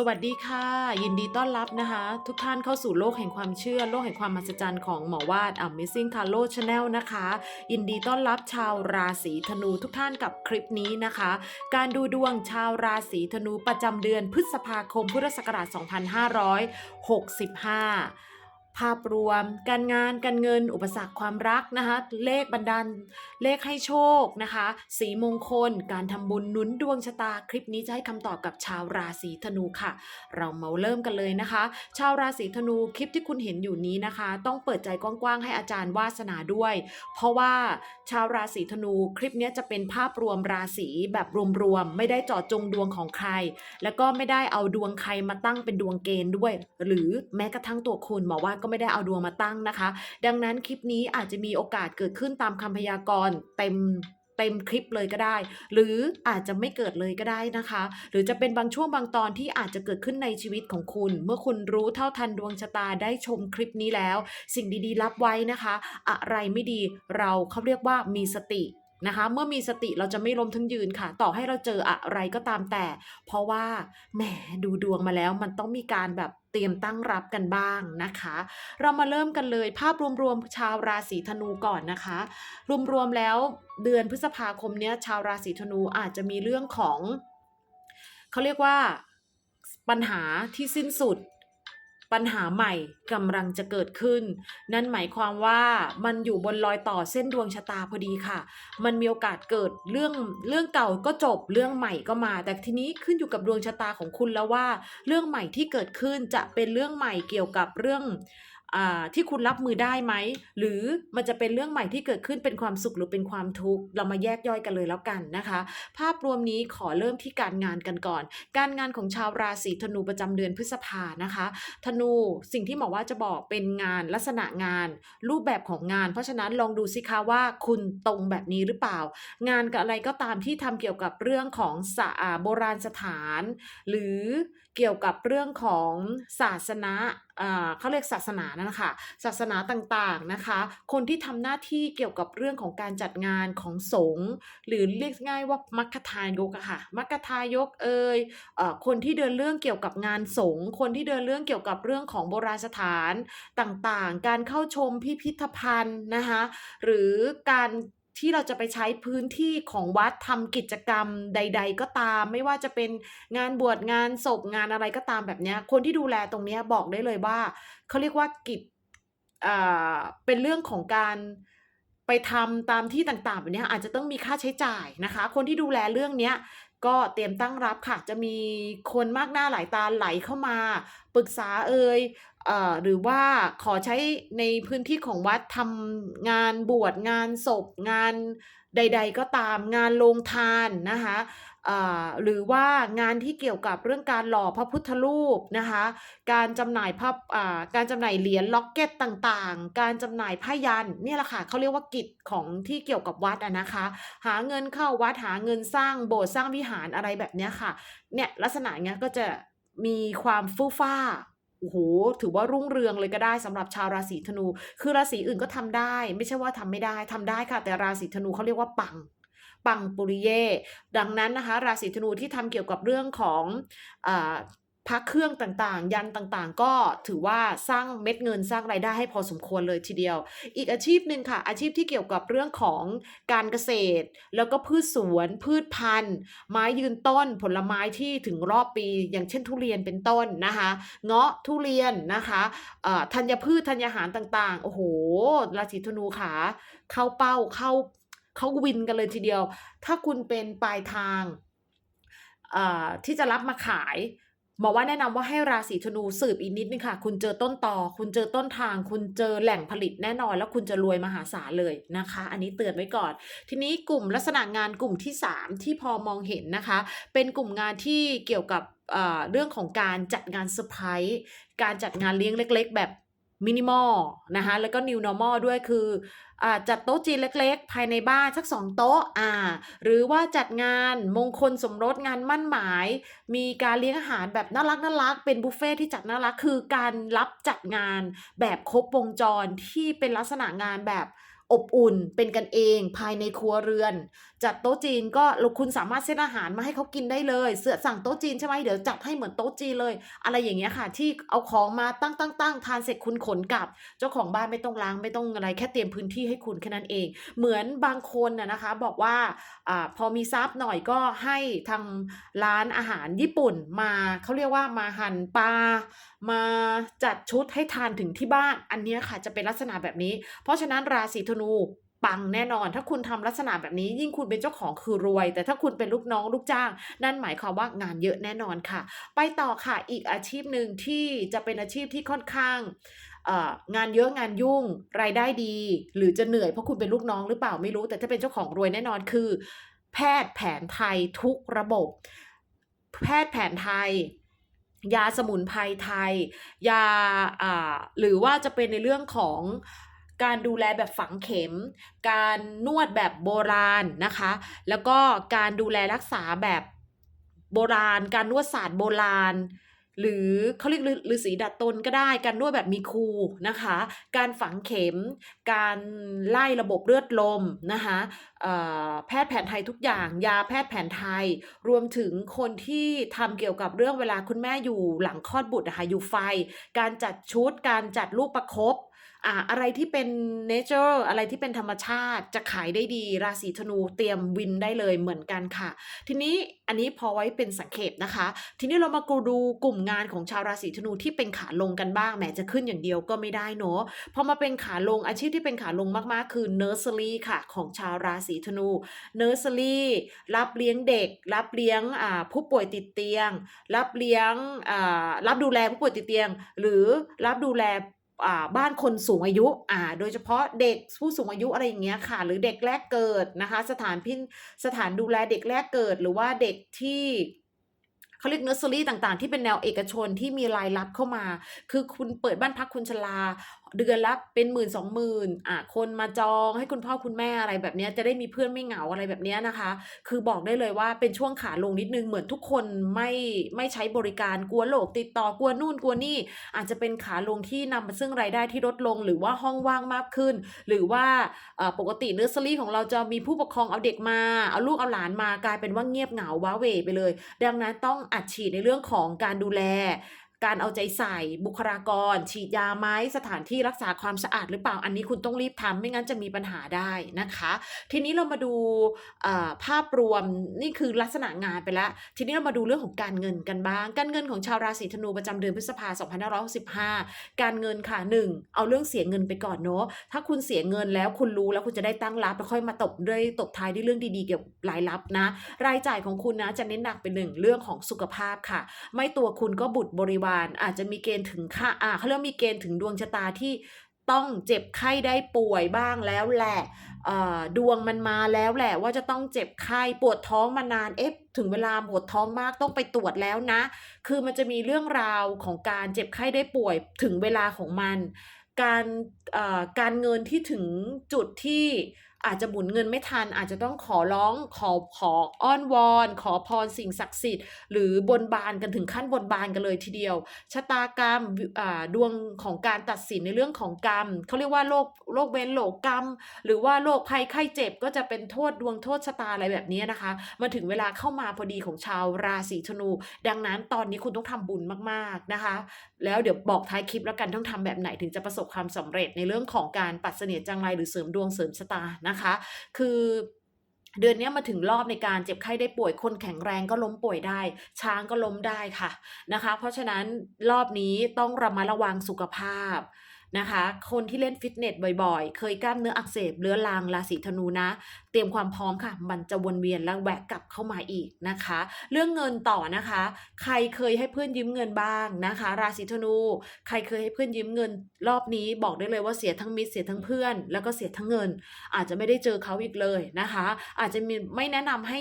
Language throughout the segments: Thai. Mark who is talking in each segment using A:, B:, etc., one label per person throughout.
A: สวัสดีค่ะ ยินดีต้อนรับนะคะ ทุกท่านเข้าสู่โลกแห่งความเชื่อ โลกแห่งความมหัศจรรย์ของหมอวาด Amazing Tarot Channel นะคะ ยินดีต้อนรับชาวราศีธนูทุกท่านกับคลิปนี้นะคะ การดูดวงชาวราศีธนูประจำเดือนพฤษภาคมพุทธศักราช 2565 ภาพรวม การงานการเงิน อุปสรรคความรักนะคะ เลขบันดาลเลขให้โชคนะคะ สีมงคล การทำบุญหนุนดวงชะตาคลิปนี้จะให้คำตอบกับชาวราศีธนูค่ะ เรามาเริ่มกันเลยนะคะ ชาวราศีธนูคลิปที่คุณเห็นอยู่นี้นะคะ ต้องเปิดใจกว้างๆให้อาจารย์วาสนาด้วย เพราะว่า ชาวราศีธนูคลิปนี้จะเป็นภาพรวมราศีแบบรวมๆไม่ได้เจาะจงดวงของใคร แล้วก็ไม่ได้เอาดวงใครมาตั้งเป็นดวงเกณฑ์ด้วย หรือแม้กระทั่งตัวคุณหมอว่าก็ไม่ได้เอาดวงมาตั้งนะคะ ดังนั้นคลิปนี้อาจจะมีโอกาสเกิดขึ้นตามคำพยากรณ์เต็ม เต็มคลิปเลยก็ได้ หรืออาจจะไม่เกิดเลยก็ได้นะคะ หรือจะเป็นบางช่วงบางตอนที่อาจจะเกิดขึ้นในชีวิตของคุณ เมื่อคุณรู้เท่าทันดวงชะตาได้ชมคลิปนี้แล้ว สิ่งดีๆ รับไว้นะคะ อะไรไม่ดีเราเขาเรียกว่ามีสติ นะคะ เมื่อมีสติเราจะไม่ล้มทั้งยืนค่ะ ต่อให้เราเจออะไรก็ตามแต่ เพราะว่าแหมดูดวงมาแล้วมันต้องมีการแบบเตรียมตั้งรับกันบ้างนะคะ เรามาเริ่มกันเลยภาพรวมๆชาวราศีธนูก่อนนะคะ รวมๆแล้วเดือนพฤษภาคมเนี้ยชาวราศีธนูอาจจะมีเรื่องของ เขาเรียกว่าปัญหาที่สิ้นสุด ปัญหาใหม่กำลังจะเกิดขึ้น นั่นหมายความว่ามันอยู่บนรอยต่อเส้นดวงชะตาพอดีค่ะ มันมีโอกาสเกิดเรื่องเรื่องเก่าก็จบเรื่องใหม่ก็มา แต่ทีนี้ขึ้นอยู่กับดวงชะตาของคุณแล้วว่า เรื่องใหม่ที่เกิดขึ้นจะเป็นเรื่องใหม่เกี่ยวกับเรื่อง ที่คุณรับมือได้ไหม หรือมันจะเป็นเรื่องใหม่ที่เกิดขึ้นเป็นความสุขหรือเป็นความทุกข์ เรามาแยกย่อยกันเลยแล้วกันนะคะ ภาพรวมนี้ขอเริ่มที่การงานกันก่อน การงานของชาวราศีธนูประจำเดือนพฤษภานะคะ ธนูสิ่งที่หมอว่าจะบอกเป็นงานลักษณะงาน รูปแบบของงาน เพราะฉะนั้นลองดูสิคะว่าคุณตรงแบบนี้หรือเปล่า งานกับอะไรก็ตามที่ทำเกี่ยวกับเรื่องของสะอ่าโบราณสถาน หรือเกี่ยวกับเรื่องของศาสนา เขาเรียกศาสนานั่นนะคะศาสนาต่างๆนะคะ คนที่ทำหน้าที่เกี่ยวกับเรื่องของการจัดงานของสงฆ์หรือเรียกง่ายว่ามัคทายกค่ะมัคทายกเอ่ยเอ่อคนที่เดินเรื่องเกี่ยวกับงานสงฆ์คนที่เดินเรื่องเกี่ยวกับเรื่องของโบราณสถานต่างๆ การเข้าชมพิพิธภัณฑ์นะคะหรือการ ที่เราจะไปใช้พื้นที่ของวัดทำกิจกรรมใด ๆ ก็ตาม ไม่ว่าจะเป็นงานบวชงานศพงานอะไรก็ตามแบบนี้คนที่ดูแลตรงเนี้ยบอกได้เลยว่าเขาเรียกว่ากิจอ่าเป็นเรื่องของการไปทำตามที่ต่างๆแบบนี้อาจจะต้องมีค่าใช้จ่ายนะคะ คนที่ดูแลเรื่องเนี้ย ก็เตรียมตั้งรับค่ะ จะมีคนมากหน้าหลายตาไหลเข้ามา ปรึกษาเอ่ยเอ่อหรือว่าขอใช้ในพื้นที่ของวัดทำงานบวชงานศพงานใด ๆ ก็ตามงานโรงทานนะคะ หรือว่างานที่เกี่ยวกับเรื่องการหล่อพระพุทธรูปนะคะ การจำหน่ายภาพการจำหน่ายเหรียญล็อกเก็ตต่างๆ การจำหน่ายผ้ายันนี่แหละค่ะเขาเรียกว่ากิจของที่เกี่ยวกับวัดอะนะคะ หาเงินเข้าวัดหาเงินสร้างโบสถ์สร้างวิหารอะไรแบบนี้ค่ะเนี่ยลักษณะเนี้ยก็จะมีความฟู่ฟ้าโอ้โห ถือว่ารุ่งเรืองเลยก็ได้สำหรับชาวราศีธนู คือราศีอื่นก็ทำได้ ไม่ใช่ว่าทำไม่ได้ทำได้ค่ะ แต่ราศีธนูเขาเรียกว่าปัง ปังปุริเย่ดังนั้นนะคะ ราศีธนูที่ทำเกี่ยวกับเรื่องของอพระเครื่องต่างๆ ยันต่างๆ ก็ถือว่าสร้างเม็ดเงินสร้างรายได้ให้พอสมควรเลยทีเดียว อีกอาชีพหนึ่งค่ะ อาชีพที่เกี่ยวกับเรื่องของการเกษตร แล้วก็พืชสวนพืชพันธุ์ ไม้ยืนต้นผลไม้ที่ถึงรอบปี อย่างเช่นทุเรียนเป็นต้นนะคะ เงาะทุเรียนนะคะธัญพืชธัญญาหารต่างๆ โอ้โหราศีธนูขาเข้าเป้าเข้า เขาวินกันเลยทีเดียว ถ้าคุณเป็นปลายทางอ่าที่จะรับมาขายบอว่าแนะนำว่าให้ราศีธนูสืบอีกนิดนึงค่ะ คุณเจอต้นตอคุณเจอต้นทาง คุณเจอแหล่งผลิตแน่นอน แล้วคุณจะรวยมหาศาลเลยนะคะ อันนี้เตือนไว้ก่อน ทีนี้กลุ่มลักษณะงานกลุ่มที่ 3 ที่พอมองเห็นนะคะ เป็นกลุ่มงานที่เกี่ยวกับเรื่องของการจัดงานเซอร์ไพรส์การจัดงานเลี้ยงเล็ก ๆ แบบ มินิมอลนะคะแล้วก็นิวนอร์มอลด้วยคืออ่าจัดโต๊ะจีนเล็กๆ ภายในบ้านสักสองโต๊ะอ่าหรือว่าจัดงานมงคลสมรสงานมั่นหมาย มีการเลี้ยงอาหารแบบน่ารักน่ารักเป็นบุฟเฟ่ที่จัดน่ารักคือการรับจัดงานแบบครบวงจรที่เป็นลักษณะงานแบบ อบอุ่นเป็นกันเองภายในครัวเรือน จัดโต๊ะจีนก็คุณสามารถเซตอาหารมาให้เขากินได้เลย เสือสั่งโต๊ะจีนใช่ไหมเดี๋ยวจัดให้เหมือนโต๊ะจีนเลย อะไรอย่างเงี้ยค่ะ ที่เอาของมาตั้งตั้งตั้งทานเสร็จคุณขนกลับ เจ้าของบ้านไม่ต้องล้างไม่ต้องอะไรแค่เตรียมพื้นที่ให้คุณแค่นั้นเอง เหมือนบางคนน่ะนะคะ บอกว่าอพอมีทรัพย์หน่อยก็ให้ทางร้านอาหารญี่ปุ่นมาเขาเรียกว่ามาหั่นปลามาจัดชุดให้ทานถึงที่บ้านอันเนี้ยค่ะจะเป็นลักษณะแบบนี้ เพราะฉะนั้นราศีธนูปังแน่นอน ถ้าคุณทำลักษณะแบบนี้ ยิ่งคุณเป็นเจ้าของคือรวย แต่ถ้าคุณเป็นลูกน้องลูกจ้าง นั่นหมายความว่างานเยอะแน่นอนค่ะ ไปต่อค่ะอีกอาชีพหนึ่งที่จะเป็นอาชีพที่ค่อนข้างงานเยอะงานยุ่งรายได้ดี หรือจะเหนื่อยเพราะคุณเป็นลูกน้องหรือเปล่าไม่รู้ แต่ถ้าเป็นเจ้าของรวยแน่นอนคือ แพทย์แผนไทยทุกระบบ แพทย์แผนไทยยาสมุนไพรไทย ยาหรือว่าจะเป็นในเรื่องของ การดูแลแบบฝังเข็ม การนวดแบบโบราณนะคะ แล้วก็การดูแลรักษาแบบโบราณ การนวดศาสตร์โบราณ หรือเขาเรียกฤาษีดัดตนก็ได้ การนวดแบบมีครูนะคะ การฝังเข็ม การไล่ระบบเลือดลมนะคะแพทย์แผนไทยทุกอย่าง ยาแพทย์แผนไทย รวมถึงคนที่ทำเกี่ยวกับเรื่องเวลาคุณแม่อยู่หลังคลอดบุตรนะคะอยู่ไฟ การจัดชุด การจัดลูกประคบ อ่าอะไรที่เป็นเนเจอร์อะไรที่เป็นธรรมชาติจะขายได้ดี ราศีธนูเตรียมวินได้เลยเหมือนกันค่ะ ทีนี้อันนี้พอไว้เป็นสังเขปนะคะ ทีนี้เรามากูดูกลุ่มงานของชาวราศีธนูที่เป็นขาลงกันบ้างแหมจะขึ้นอย่างเดียวก็ไม่ได้เนอะพอมาเป็นขาลงอาชีพที่เป็นขาลงมากๆ คือเนอร์เซอรี่ค่ะของชาวราศีธนูเนอร์เซอรี่รับเลี้ยงเด็ก รับเลี้ยงอ่าผู้ป่วยติดเตียง รับเลี้ยงอ่ารับดูแลผู้ป่วยติดเตียง หรือรับดูแล บ้านคนสูงอายุอ่าโดยเฉพาะเด็กผู้สูงอายุอะไรอย่างเงี้ยค่ะ หรือเด็กแรกเกิดนะคะ สถานพินสถานดูแลเด็กแรกเกิด หรือว่าเด็กที่เขาเรียกเนอร์เซอรี่ต่างๆ ที่เป็นแนวเอกชนที่มีรายรับเข้ามา คือคุณเปิดบ้านพักคุณชลาเดือนละเป็นหมื่นสองหมื่นอะคนมาจองให้คุณพ่อคุณแม่อะไรแบบนี้จะได้มีเพื่อนไม่เหงาอะไรแบบนี้นะคะ คือบอกได้เลยว่าเป็นช่วงขาลงนิดนึงเหมือนทุกคนไม่ไม่ใช้บริการกลัวโรคติดต่อกลัวนู่นกลัวนี่ อาจจะเป็นขาลงที่นำมาซึ่งรายได้ที่ลดลง หรือว่าห้องว่างมากขึ้น หรือว่าปกติเนอร์เซอรี่ของเราจะมีผู้ปกครองเอาเด็กมาเอาลูกเอาหลานมากลายเป็นว่าเงียบเหงาว้าเวไปเลย ดังนั้นต้องอัดฉีดในเรื่องของการดูแล การเอาใจใส่ บุคลากร ฉีดยาไหมสถานที่รักษาความสะอาดหรือเปล่าอันนี้คุณต้องรีบทำไม่งั้นจะมีปัญหาได้นะคะ ทีนี้เรามาดูภาพรวมนี่คือลักษณะงานไปแล้ว ทีนี้เรามาดูเรื่องของการเงินกันบ้าง การเงินของชาวราศีธนูประจำเดือนพฤษภาคม2565 การเงินค่ะ1เอาเรื่องเสียเงินไปก่อนเนาะถ้าคุณเสียเงินแล้วคุณรู้แล้วคุณจะได้ตั้งรับแล้วค่อยมาตบด้วยตบท้ายด้วยเรื่องดีๆเกี่ยวกับรายรับนะ รายจ่ายของคุณนะจะเน้นหนักเป็นหนึ่งเรื่องของสุขภาพค่ะ ไม่ตัวคุณก็บุตรบริวารอาจจะมีเกณฑ์ถึงค่าอ่าเขาเรียกมีเกณฑ์ถึงดวงชะตาที่ต้องเจ็บไข้ได้ป่วยบ้างแล้วแหละดวงมันมาแล้วแหละว่าจะต้องเจ็บไข้ปวดท้องมานานเอ๊ะถึงเวลาปวดท้องมากต้องไปตรวจแล้วนะ คือมันจะมีเรื่องราวของการเจ็บไข้ได้ป่วยถึงเวลาของมัน การการเงินที่ถึงจุดที่ อาจจะหมุนเงินไม่ทัน อาจจะต้องขอร้องขอขออ้อนวอน ขอพรสิ่งศักดิ์สิทธิ์หรือบนบานกันถึงขั้นบนบานกันเลยทีเดียว ชะตากรรมอ่าดวงของการตัดสินในเรื่องของกรรมเขาเรียกว่าโรคโรคเวรโรคกรรม หรือว่าโรคภัยไข้เจ็บก็จะเป็นโทษดวงโทษชะตาอะไรแบบนี้นะคะมาถึงเวลาเข้ามาพอดีของชาวราศีธนู ดังนั้นตอนนี้คุณต้องทำบุญมาก ๆนะคะ แล้วเดี๋ยวบอกท้ายคลิปแล้วกันต้องทำแบบไหนถึงจะประสบความสำเร็จในเรื่องของการปัดเสนียจังไรหรือเสริมดวงเสริมชะตานะคะคือเดือนนี้มาถึงรอบในการเจ็บไข้ได้ป่วยคนแข็งแรงก็ล้มป่วยได้ ช้างก็ล้มได้ค่ะนะคะ เพราะฉะนั้นรอบนี้ต้องระมัดระวังสุขภาพ นะคะ คนที่เล่นฟิตเนสบ่อยๆ เคยกล้ามเนื้ออักเสบเรื้อรังราศีธนูนะ เตรียมความพร้อมค่ะ มันจะวนเวียนและแวะกลับเข้ามาอีกนะคะ เรื่องเงินต่อนะคะ ใครเคยให้เพื่อนยืมเงินบ้างนะคะ ราศีธนู ใครเคยให้เพื่อนยืมเงิน รอบนี้บอกได้เลยว่าเสียทั้งมิตรเสียทั้งเพื่อน แล้วก็เสียทั้งเงิน อาจจะไม่ได้เจอเขาอีกเลยนะคะ อาจจะมีไม่แนะนำให้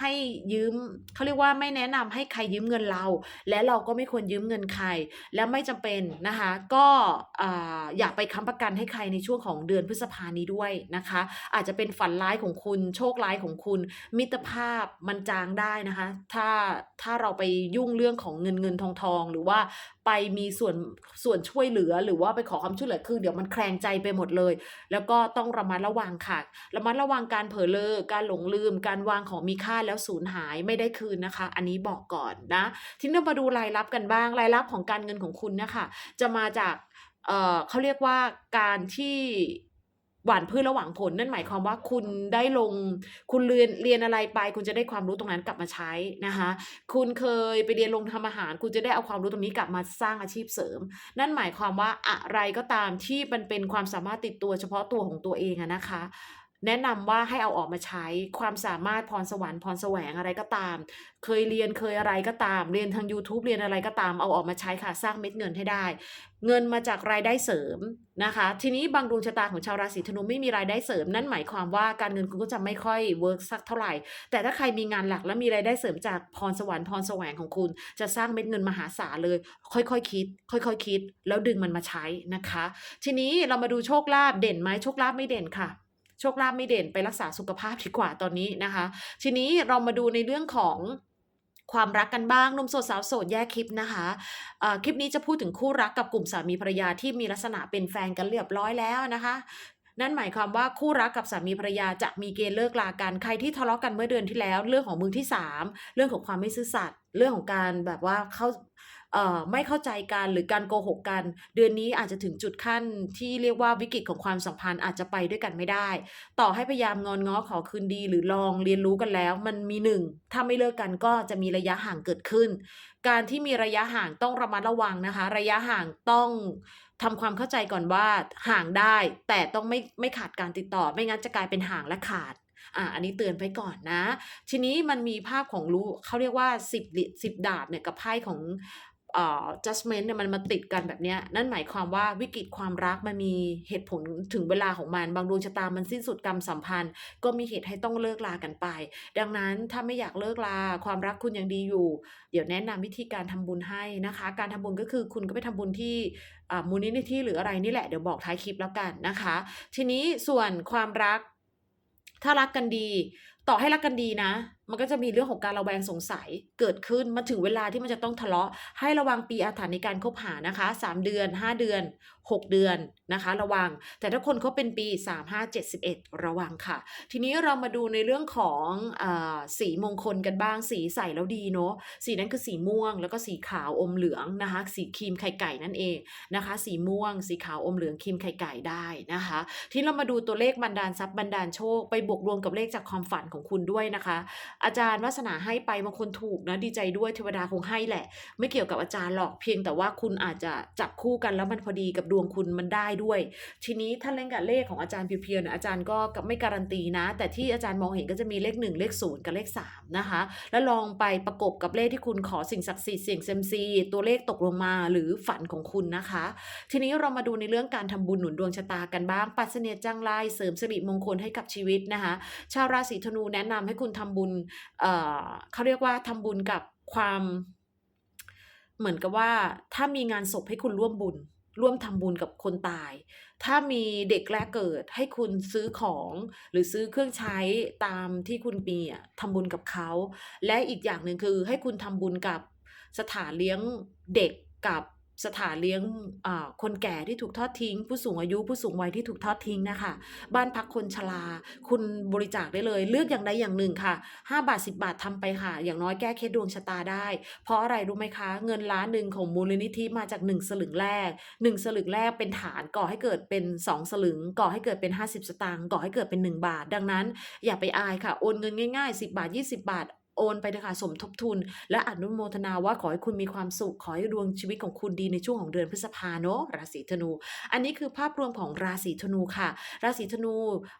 A: ให้ยืมเขาเรียกว่าไม่แนะนำให้ใครยืมเงินเรา และเราก็ไม่ควรยืมเงินใคร และไม่จำเป็นนะคะ ก็อ่าอย่าไปค้ำประกันให้ใครในช่วงของเดือนพฤษภานี้ด้วยนะคะ อาจจะเป็นฝันร้ายของคุณ โชคร้ายของคุณ มิตรภาพมันจางได้นะคะ ถ้าถ้าเราไปยุ่งเรื่องของเงินเงินทองทอง หรือว่าไปมีส่วนส่วนช่วยเหลือ หรือว่าไปขอความช่วยเหลือคือเดี๋ยวมันแคลงใจไปหมดเลย แล้วก็ต้องระมัดระวังค่ะ ระมัดระวังการเผลอเลอการหลงลืม การวางของมีค่าแล้วสูญหายไม่ได้คืนนะคะ อันนี้บอกก่อนนะ ทีนี้มาดูรายรับกันบ้าง รายรับของการเงินของคุณเนี่ยค่ะจะมาจาก เอ่อเขาเรียกว่าการที่หวานพืชระหว่างผลนั่นหมายความว่าคุณได้ลงคุณเรียนเรียนอะไรไป คุณจะได้ความรู้ตรงนั้นกลับมาใช้นะคะคุณเคยไปเรียนลงทำอาหาร คุณจะได้เอาความรู้ตรงนี้กลับมาสร้างอาชีพเสริม นั่นหมายความว่าอะไรก็ตามที่มันเป็นความสามารถติดตัวเฉพาะตัวของตัวเองอะนะคะ แนะนำว่าให้เอาออกมาใช้ความสามารถพรสวรรค์พรแสวงอะไรก็ตาม เคยเรียนเคยอะไรก็ตาม เรียนทางยูทูบเรียนอะไรก็ตามเอาออกมาใช้ค่ะสร้างเม็ดเงินให้ได้ เงินมาจากรายได้เสริมนะคะ ทีนี้บางดวงชะตาของชาวราศีธนูไม่มีรายได้เสริม นั่นหมายความว่าการเงินคุณก็จะไม่ค่อยเวิร์กสักเท่าไหร่ แต่ถ้าใครมีงานหลักและมีรายได้เสริมจากพรสวรรค์พรแสวงของคุณ จะสร้างเม็ดเงินมหาศาลเลย ค่อยๆคคิด ค่อยๆคคิด แล้วดึงมันมาใช้นะคะ ทีนี้เรามาดูโชคลาภเด่นไหมโชคลาภไม่เด่นค่ะ โชคลาภไม่เด่นไปรักษาสุขภาพดีกว่าตอนนี้นะคะ ทีนี้เรามาดูในเรื่องของความรักกันบ้างหนุ่มโสดสาวโสดแยกคลิปนะคะเอ่อคลิปนี้จะพูดถึงคู่รักกับกลุ่มสามีภรรยาที่มีลักษณะเป็นแฟนกันเรียบร้อยแล้วนะคะนั่นหมายความว่าคู่รักกับสามีภรรยาจะมีเกณฑ์เลิกลากัน ใครที่ทะเลาะกันเมื่อเดือนที่แล้ว เรื่องของมือที่สามเรื่องของความไม่ซื่อสัตย์เรื่องของการแบบว่าเข้า ไม่เข้าใจกันหรือการโกหกกัน เดือนนี้อาจจะถึงจุดขั้นที่เรียกว่าวิกฤตของความสัมพันธ์อาจจะไปด้วยกันไม่ได้ ต่อให้พยายามงอนง้อขอคืนดี หรือลองเรียนรู้กันแล้ว มันมีหนึ่งถ้าไม่เลิกกันก็จะมีระยะห่างเกิดขึ้น การที่มีระยะห่างต้องระมัดระวังนะคะ ระยะห่างต้องทำความเข้าใจก่อนว่าห่างได้ แต่ต้องไม่ไม่ขาดการติดต่อ ไม่งั้นจะกลายเป็นห่างและขาดอ่าอันนี้เตือนไปก่อนนะ ทีนี้มันมีภาพของรู้เขาเรียกว่าสิบสิบดาบเนี่ยกับไพ่ของ เอ่อ judgment เนี่ยมันมาติดกันแบบเนี้ยนั่นหมายความว่าวิกฤตความรักมันมีเหตุผลถึงเวลาของมัน บางดวงชะตามันสิ้นสุดกรรมสัมพันธ์ ก็มีเหตุให้ต้องเลิกลากันไป ดังนั้นถ้าไม่อยากเลิกลาความรักคุณยังดีอยู่ เดี๋ยวแนะนำวิธีการทำบุญให้นะคะ การทำบุญก็คือคุณก็ไปทำบุญที่อ่ามูลนิธิหรืออะไรนี่แหละเดี๋ยวบอกท้ายคลิปแล้วกันนะคะ ทีนี้ส่วนความรักถ้ารักกันดี ต่อให้รักกันดีนะ มันก็จะมีเรื่องของการระแวงสงสัยเกิดขึ้นมาถึงเวลาที่มันจะต้องทะเลาะ ให้ระวังปีอาถรรพ์ในการคบหานะคะ 3 เดือน 5 เดือน 6 เดือนนะคะ ระวัง แต่ถ้าคนเขาเป็นปี 3571 ระวังค่ะ ทีนี้เรามาดูในเรื่องของอสีมงคลกันบ้าง สีใส่แล้วดีเนาะ สีนั้นคือสีม่วง แล้วก็สีขาวอมเหลืองนะคะ สีครีมไข่ไก่นั่นเองนะคะ สีม่วง สีขาวอมเหลืองครีมไข่ไก่ได้นะคะ ที่เรามาดูตัวเลขบันดาลทรัพย์บันดาลโชค ไปบวกรวมกับเลขจากความฝันของคุณด้วยนะคะ อาจารย์วาสนาให้ไปบางคนถูกนะดีใจด้วยเทวดาคงให้แหละ ไม่เกี่ยวกับอาจารย์หรอกเพียงแต่ว่าคุณอาจจะจับคู่กันแล้วมันพอดีกับดวงคุณมันได้ด้วย ทีนี้ถ้าเล่นกับเลขของอาจารย์เพียวๆเนี่ยอาจารย์ก็ไม่การันตีนะ แต่ที่อาจารย์มองเห็นก็จะมีเลข 1 เลข 0 กับเลข 3 นะคะ แล้วลองไปประกบกับเลขที่คุณขอสิ่งศักดิ์สิทธิ์เสี่ยงเซมซีตัวเลขตกลงมาหรือฝันของคุณนะคะ ทีนี้เรามาดูในเรื่องการทำบุญหนุนดวงชะตากันบ้างปัสเนียจังไรเสริมสิริมงคลให้กับชีวิตนะคะ ชาวราศีธนูแนะนำให้คุณทำบุญเอ่อเขาเรียกว่าทำบุญกับความเหมือนกับว่าถ้ามีงานศพให้คุณร่วมบุญ ร่วมทำบุญกับคนตาย ถ้ามีเด็กแรกเกิดให้คุณซื้อของหรือซื้อเครื่องใช้ตามที่คุณมีอะทำบุญกับเขา และอีกอย่างหนึ่งคือให้คุณทำบุญกับสถานเลี้ยงเด็กกับ สถานเลี้ยงอาคนแก่ที่ถูกทอดทิ้ง ผู้สูงอายุผู้สูงวัยที่ถูกทอดทิ้งนะคะ บ้านพักคนชราคุณบริจาคได้เลย เลือกอย่างใดอย่างหนึ่งค่ะ 5 บาท 10 บาททำไปค่ะ อย่างน้อยแก้เคล็ดดวงชะตาได้ เพราะอะไรรู้ไหมคะ เงินล้านหนึ่งของมูลนิธิมาจาก 1 สลึงแรก 1 สลึงแรกเป็นฐานก่อให้เกิดเป็น 2 สลึง ก่อให้เกิดเป็น 50 สตางค์ก่อให้เกิดเป็น 1 บาท ดังนั้น อย่าไปอายค่ะโอนเงินง่ายๆ 10 บาท 20 บาท โอนไปนะคะสมทบทุน และอนุโมทนาว่าขอให้คุณมีความสุข ขอให้ดวงชีวิตของคุณดีในช่วงของเดือนพฤษภาเนาะราศีธนู อันนี้คือภาพรวมของราศีธนูค่ะ ราศีธนู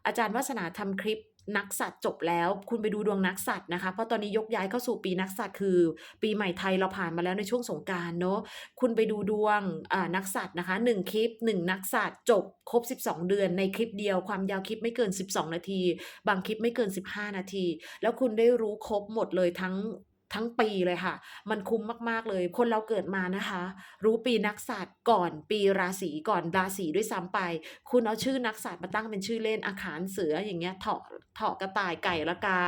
A: อาจารย์วัฒนาทำคลิป นักสัตว์จบแล้ว คุณไปดูดวงนักสัตว์นะคะ เพราะตอนนี้ยกย้ายเข้าสู่ปีนักสัตว์คือ ปีใหม่ไทยเราผ่านมาแล้วในช่วงสงการเนอะคุณไปดูดวงอ่านักสัตว์นะคะหนึ่งคลิปหนึ่งนักสัตว์จบครบ 12 เดือนในคลิปเดียวความยาวคลิปไม่เกิน 12 นาที บางคลิปไม่เกิน 15 นาที แล้วคุณได้รู้ครบหมดเลยทั้ง ทั้งปีเลยค่ะ มันคุ้มมากๆเลย คนเราเกิดมานะคะ รู้ปีนักษัตริย์ก่อนปีราศีก่อนราศีด้วยซ้ำไป คุณเอาชื่อนักษัตริย์มาตั้งเป็นชื่อเล่นอาขานเสืออย่างเงี้ยเถาะเถาะกระต่ายไก่ละกา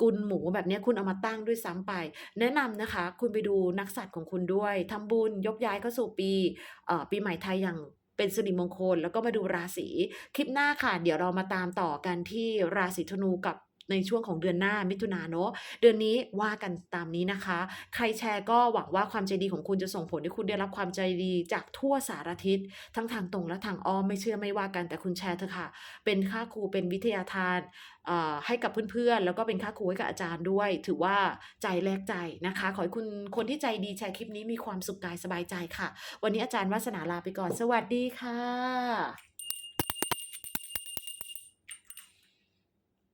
A: กุลหมูแบบเนี้ยคุณเอามาตั้งด้วยซ้ำไป แนะนำนะคะ คุณไปดูนักษัตริย์ของคุณด้วยทำบุญยกย้ายเข้าสู่ปีอ่อปีใหม่ไทยอย่างเป็นสิริมงคล แล้วก็มาดูราศีคลิปหน้าค่ะ เดี๋ยวเรามาตามต่อกันที่ราศีธนูกับ ในช่วงของเดือนหน้ามิถุนาเนอะเดือนนี้ว่ากันตามนี้นะคะ ใครแชร์ก็หวังว่าความใจดีของคุณจะส่งผลให้คุณได้รับความใจดีจากทั่วสารทิศทั้งทางตรงและทางอ้อมไม่เชื่อไม่ว่ากันแต่คุณแชร์เถอะค่ะ เป็นค่าครูเป็นวิทยาทานให้กับเพื่อนๆ แล้วก็เป็นค่าครูให้กับอาจารย์ด้วย ถือว่าใจแลกใจนะคะ ขอให้คุณคนที่ใจดีแชร์คลิปนี้มีความสุขกายสบายใจค่ะ วันนี้อาจารย์วาสนาลาไปก่อน สวัสดีค่ะ